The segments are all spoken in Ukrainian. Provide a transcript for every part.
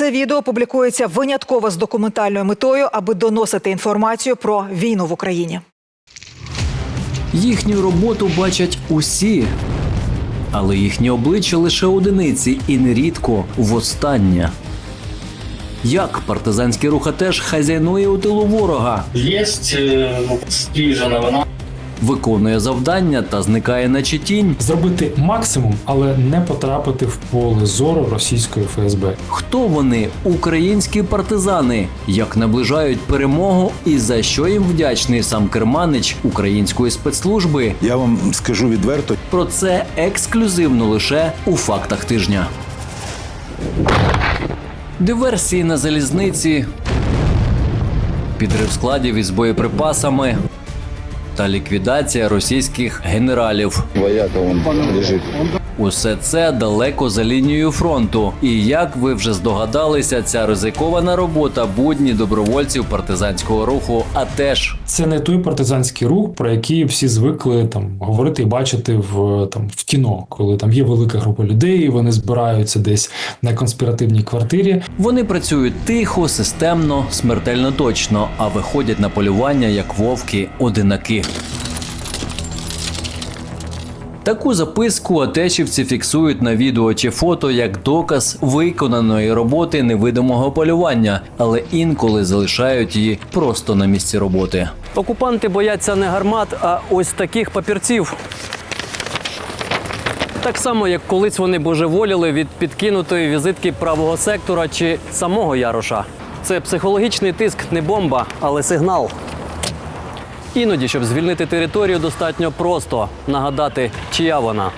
Це відео публікується винятково з документальною метою, аби доносити інформацію про війну в Україні. Їхню роботу бачать усі, але їхні обличчя лише одиниці і нерідко востаннє. Як партизанський рух теж хазяйнує у тилу ворога, Есть э, свіжа новина. Виконує завдання та зникає наче тінь. зробити максимум, але не потрапити в поле зору російської ФСБ. Хто вони, українські партизани, як наближають перемогу і за що їм вдячний сам керманич української спецслужби? Я вам скажу відверто, Про це ексклюзивно лише у фактах тижня. Диверсії на залізниці, підрив складів із боєприпасами та ліквідація російських генералів. Вояка вон лежит. Усе це далеко за лінією фронту. І як ви вже здогадалися, ця ризикована робота будні добровольців партизанського руху, а теж Це не той партизанський рух, про який всі звикли там говорити і бачити в там в кіно, коли там є велика група людей, вони збираються десь на конспіративній квартирі. Вони працюють тихо, системно, смертельно точно, а виходять на полювання як вовки-одинаки. Таку записку атешівці фіксують на відео чи фото як доказ виконаної роботи невидимого полювання, але інколи залишають її просто на місці роботи. Окупанти бояться не гармат, а ось таких папірців. Так само, як колись вони божеволіли від підкинутої візитки правого сектора чи самого Яроша. Це психологічний тиск не бомба, але сигнал. Іноді, щоб звільнити територію, достатньо просто нагадати, чия вона.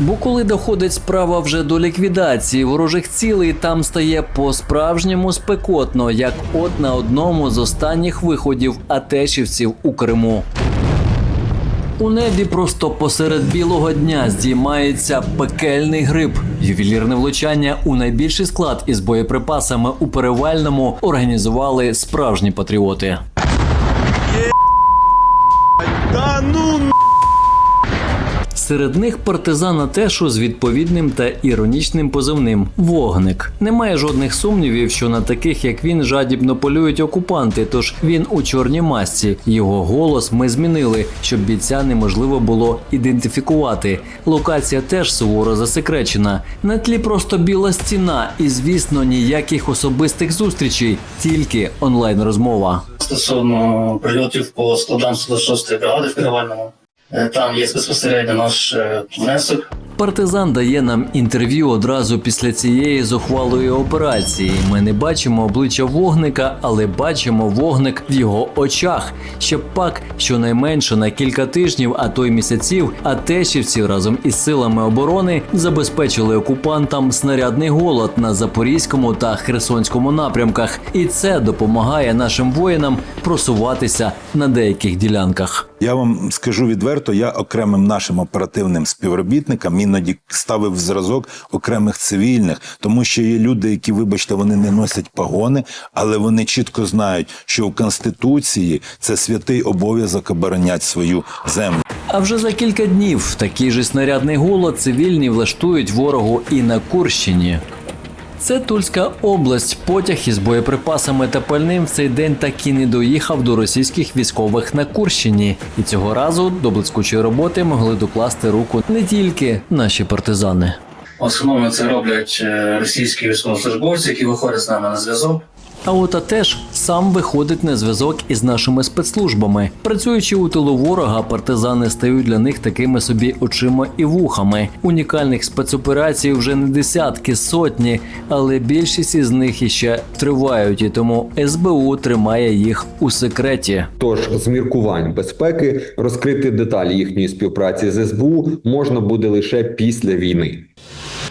Бо коли доходить справа вже до ліквідації ворожих цілей, там стає по-справжньому спекотно, як от на одному з останніх виходів атешівців у Криму. У небі просто посеред білого дня здіймається пекельний гриб. Ювелірне влучання у найбільший склад із боєприпасами у перевальному організували справжні патріоти. Серед них партизан Атешу з відповідним та іронічним позивним Вогник. Немає жодних сумнівів, що на таких як він жадібно полюють окупанти. Тож він у чорній масці. Його голос ми змінили, щоб бійця неможливо було ідентифікувати. Локація теж суворо засекречена. На тлі просто біла стіна, і звісно, ніяких особистих зустрічей, тільки онлайн розмова. Стосовно прильотів по складам 106-ї бригади в Кривальному. Е, Там є безпосередньо наш е, внесок. Партизан дає нам інтерв'ю одразу після цієї зухвалої операції. Ми не бачимо обличчя вогника, але бачимо вогник в його очах. Ще пак, щонайменше на кілька тижнів, а то й місяців, атешівці разом із силами оборони забезпечили окупантам снарядний голод на запорізькому та херсонському напрямках, і це допомагає нашим воїнам просуватися на деяких ділянках. я вам скажу відверто, я окремим нашим оперативним співробітникам іноді ставив зразок окремих цивільних, тому що є люди, які, вибачте, вони не носять погони, але вони чітко знають, що в конституції це святий обов'язок обороняти свою землю. А вже за кілька днів такий же снарядний голод цивільні влаштують ворогу і на Курщині. Це Тульська область. Потяг із боєприпасами та пальним в цей день так і не доїхав до російських військових на Курщині. І цього разу до блискучої роботи могли докласти руку не тільки наші партизани. В основному це роблять е, російські військовослужбовці, які виходять з нами на зв'язок. А от АТЕШ сам виходить на зв'язок із нашими спецслужбами. Працюючи у тилу ворога, партизани стають для них такими собі очима і вухами. Унікальних спецоперацій вже не десятки, сотні, але більшість із них іще тривають, і тому СБУ тримає їх у секреті. Тож з міркувань безпеки розкрити деталі їхньої співпраці з СБУ можна буде лише після війни.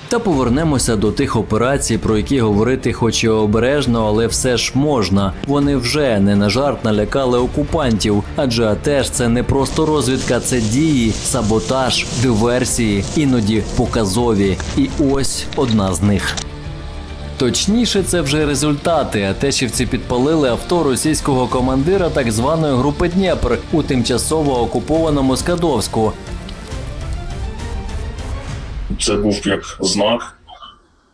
Та повернемося до тих операцій, про які говорити, хоч і обережно, але все ж можна. Вони вже не на жарт налякали окупантів, адже АТЕШ це не просто розвідка, це дії, саботаж, диверсії, іноді показові. І ось одна з них. Точніше, це вже результати. Атешівці підпалили авто російського командира так званої групи Дніпр у тимчасово окупованому Скадовську. Це був як знак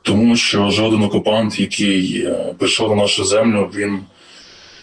тому що жоден окупант, який е, прийшов на нашу землю, він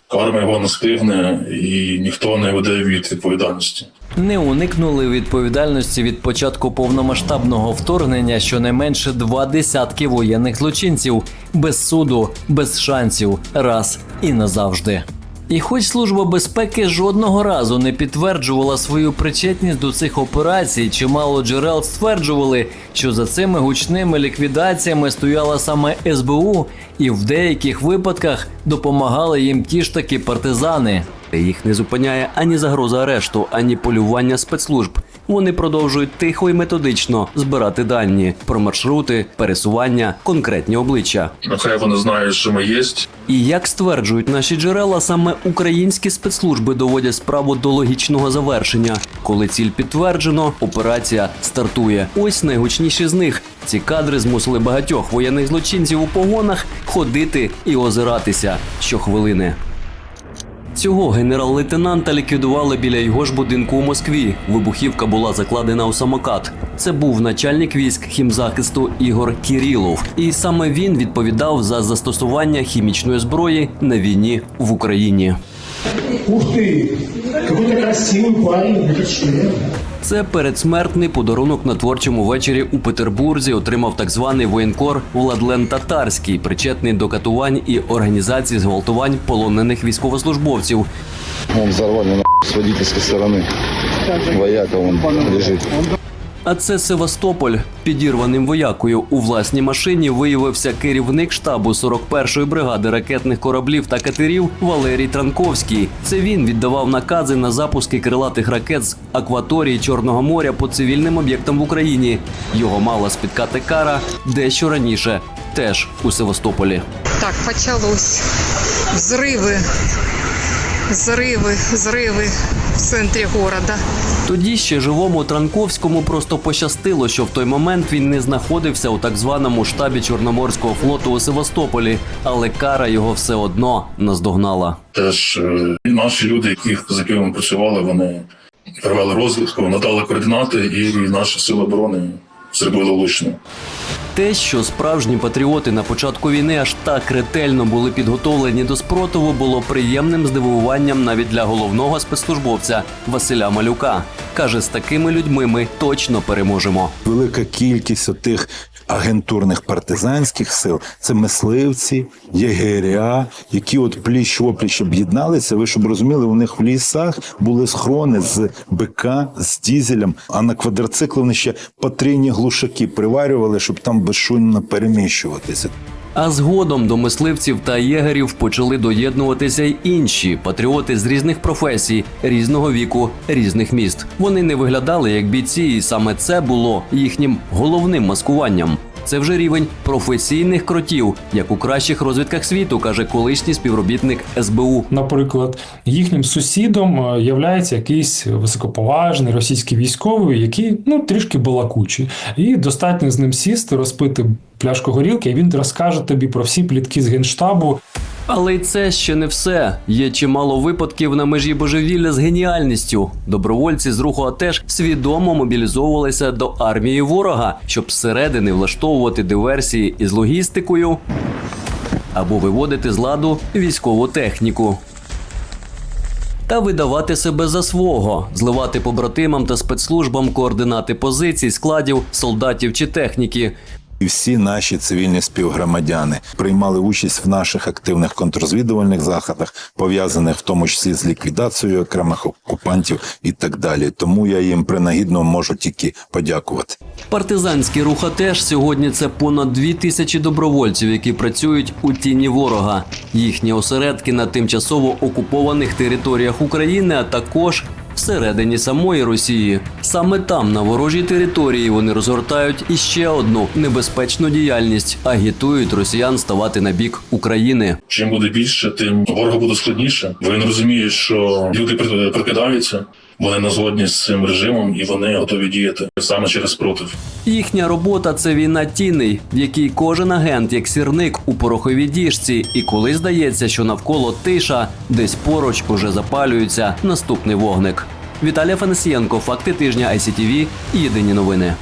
карма його не стигне і ніхто не веде від відповідальності. Не уникнули відповідальності від початку повномасштабного вторгнення щонайменше два десятки воєнних злочинців без суду, без шансів, раз і назавжди. І хоч служба безпеки жодного разу не підтверджувала свою причетність до цих операцій, чимало джерел стверджували, що за цими гучними ліквідаціями стояла саме СБУ, і в деяких випадках допомагали їм ті ж таки партизани. Їх не зупиняє ані загроза арешту, ані полювання спецслужб. Вони продовжують тихо і методично збирати дані про маршрути, пересування, конкретні обличчя. Нехай вони знають, що ми є. І як стверджують наші джерела, саме українські спецслужби доводять справу до логічного завершення. Коли ціль підтверджено, операція стартує. Ось найгучніші з них. Ці кадри змусили багатьох воєнних злочинців у погонах ходити і озиратися щохвилини. Цього генерал-лейтенанта ліквідували біля його ж будинку у Москві. Вибухівка була закладена у самокат. Це був начальник військ хімзахисту Ігор Кірілов, і саме він відповідав за застосування хімічної зброї на війні в Україні. Ух ты! Какой ты красивый парень, это член. Це передсмертний подарунок на творчому вечорі у Петербурзі отримав так званий воєнкор Владлен Татарський, причетний до катувань і організації зґвалтувань полонених військовослужбовців. Он взорвали на с водительской стороны. Вояка он лежит. А це Севастополь. Підірваним воякою у власній машині виявився керівник штабу 41-ї бригади ракетних кораблів та катерів Валерій Транковський. Це він віддавав накази на запуски крилатих ракет з акваторії Чорного моря по цивільним об'єктам в Україні. Його мала спіткати кара дещо раніше, теж у Севастополі. Так, почалось. Взриви, зриви, зриви в центрі города. Тоді ще живому Транковському просто пощастило, що в той момент він не знаходився у так званому штабі Чорноморського флоту у Севастополі, але кара його все одно наздогнала. Теж е, і наші люди, яких з якими ми працювали, вони провели розвідку, надали координати, і наші сили оборони зробили влучно. Те, що справжні патріоти на початку війни аж так ретельно були підготовлені до спротиву, було приємним здивуванням навіть для головного спецслужбовця Василя Малюка. каже, з такими людьми ми точно переможемо. Велика кількість тих агентурних партизанських сил це мисливці, єгеря, які от пліч опліч об'єдналися. Ви щоб розуміли, у них в лісах були схрони з БК, з дізелем, а на квадроцикли вони ще потрійні глушаки приварювали, щоб там безшумно переміщуватися. А згодом до мисливців та єгерів почали доєднуватися й інші патріоти з різних професій, різного віку, різних міст. Вони не виглядали як бійці, і саме це було їхнім головним маскуванням. Це вже рівень професійних кротів, як у кращих розвідках світу, каже колишній співробітник СБУ. Наприклад, їхнім сусідом є являється якийсь високоповажний російський військовий, який ну трішки балакучий, і достатньо з ним сісти, розпити пляшку горілки, і він розкаже тобі про всі плітки з генштабу. Але й це ще не все. Є чимало випадків на межі божевілля з геніальністю. Добровольці з руху АТЕШ свідомо мобілізовувалися до армії ворога, щоб зсередини влаштовувати диверсії із логістикою або виводити з ладу військову техніку. Та видавати себе за свого, зливати побратимам та спецслужбам координати позицій, складів, солдатів чи техніки, І всі наші цивільні співгромадяни приймали участь в наших активних контррозвідувальних заходах, пов'язаних в тому числі з ліквідацією окремих окупантів і так далі. Тому я їм принагідно можу тільки подякувати. Партизанський рух АТЕШ сьогодні це понад дві тисячі добровольців, які працюють у тіні ворога. Їхні осередки на тимчасово окупованих територіях України, а також всередині самої Росії. Саме там, на ворожій території, вони розгортають іще одну небезпечну діяльність, агітують росіян ставати на бік України. Чим буде більше, тим ворогу буде складніше. Він розуміє, що люди при- прикидаються, вони не згодні з цим режимом і вони готові діяти саме через спротив. Їхня робота це війна тіней, в якій кожен агент як сірник у пороховій діжці, і коли здається, що навколо тиша, десь поруч уже запалюється наступний вогник. Віталія Фанасієнко, факти тижня ICTV, Єдині новини.